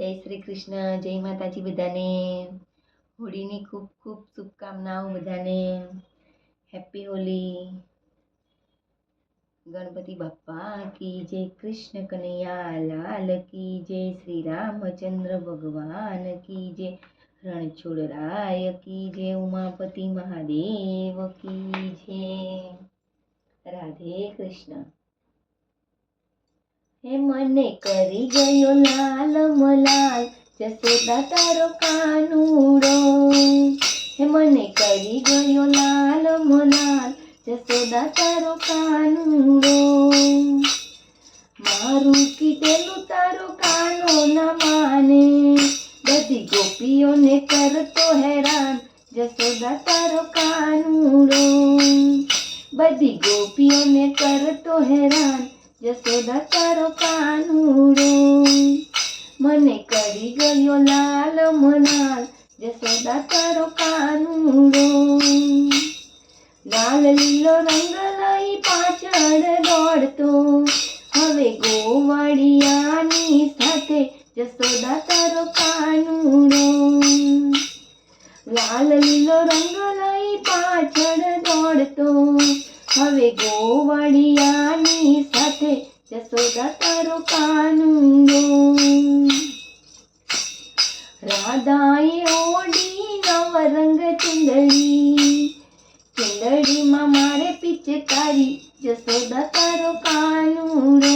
જય શ્રી કૃષ્ણ, જય માતાજી બધાને. હોળીની ખૂબ ખૂબ શુભકામનાઓ બધાને. હેપી હોલી ગણપતિ બાપ્પા કી જય કૃષ્ણ કનૈયા, લાલ કી જય શ્રી રામચંદ્ર ભગવાન કી જય રણછોડરાય કી જય ઉમાપતિ મહાદેવ, કી જય રાધે કૃષ્ણ. હે મને કરી ગયો લાલ મલાલ જસોદા તારો કાનુડો. હે મને કરી ગયો લાલ મલાલ જસોદા તારો કાનુડો. મારું કીધેલું તારો કાનો ના માને, બધી ગોપીઓને કરતો હેરાન જસોદા તારો કાનુડો. બધી ગોપીઓને કરતો હેરાન જસોદા તારો કાનુડો. મને કરી ગયો લાલ મનાલ, જસોદા તારો કાનુડો. લાલ લીલો રંગ લઈ પાછળ દોડતો, હવે ગોવાળિયાની સાથે જસોદા તારો કાનુડો. લાલ લીલો રંગ લઈ પાછળ દોડતો, હવે ગોવાળિયાની સાથે જશોદા તારો કાનુડો રાધાએ ઓડી નવરંગ ચુંદડી. ચુંદડીમાં મારે પિચકારી. જશોદા તારો કાનુડો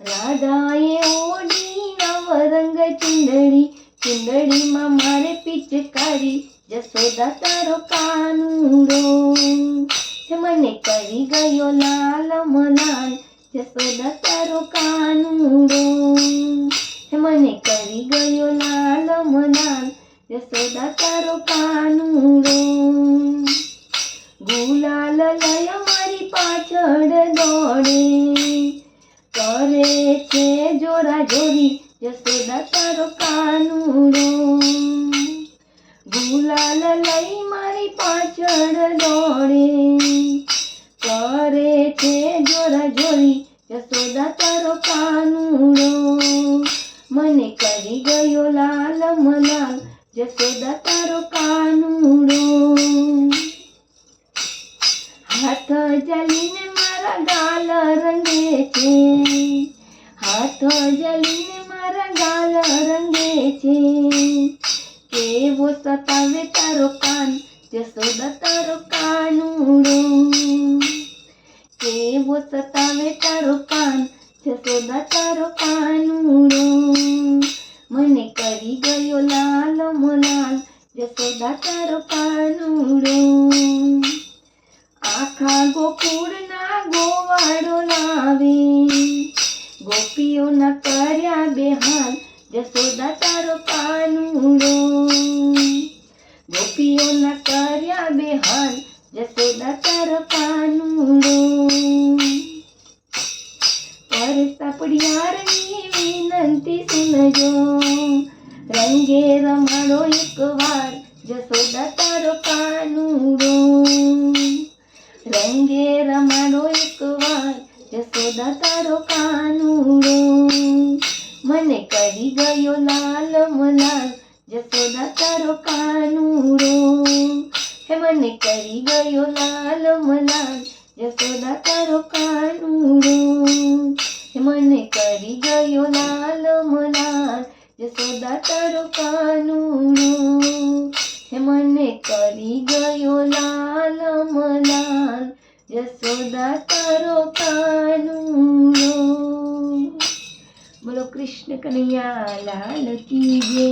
રાધાએ ઓડી નવરંગ ચુંદડી. ચુંદડીમાં મારે પિચકારી. જશોદા તારો કાનુડો મને કરી ગયો લાલ મલાલ જસોદા તારો કાનુડો. મને કરી ગયો લાલ મલાલ જસોદા તારો કાનુડો. ગુલાલ લય મારી પાછળ દોડે, કરે છે જોરા જોરી, જસોદા તારો કાનુડો. ગુલાલ લઈ મારી પાછળ કાનુડો. મને કરી ગયો લાલ મલાલ. જસોદા તારો કાનુડો. હાથ જલીને મારા ગાલ રંગે છે. હાથ જલીને મારા ગાલ રંગે છે. કેવો સતાવે તારો કાન. જસોદા તારો કાનુડો. કેવો સતાવે તારો કાન. જસોદા તારો કાનુડો. મને કરી ગયો લાલ મોલાલ. જસોદા તારો કાનુડો. આખા ગોકુળના ગોવાળો લાવે. ગોપીઓના કર્યા બેહાલ જસોદા તારો કાનુડો. ગોપીઓના કર્યા બેહાલ જસોદા તારો કાનુડો. પરસા પડિયારની વિનંતી સુનજો રંગે રમાડો એકવાર જસોદા તારો કાનુડો રંગે રમાડો એકવાર જસોદા તારો કાનુડો મને કરી ગયો લાલ મલાલ જસોદા તારો કાનુડો હે મને કરી ગયો લાલ મલાલ જસોદા તારો કાનુડો મને કરી ગયો લાલ મલાલ જસોદા તારો કાનુડો હે મને કરી ગયો લાલ મલાલ જસોદા તારો કાનુડો બોલો કૃષ્ણ કનૈયા, લાલ કી જય.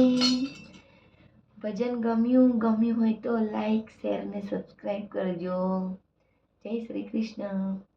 ભજન ગમ્યું ગમ્યું હોય તો લાઈક શેર ને સબસ્ક્રાઈબ કરજો. જય શ્રી કૃષ્ણ.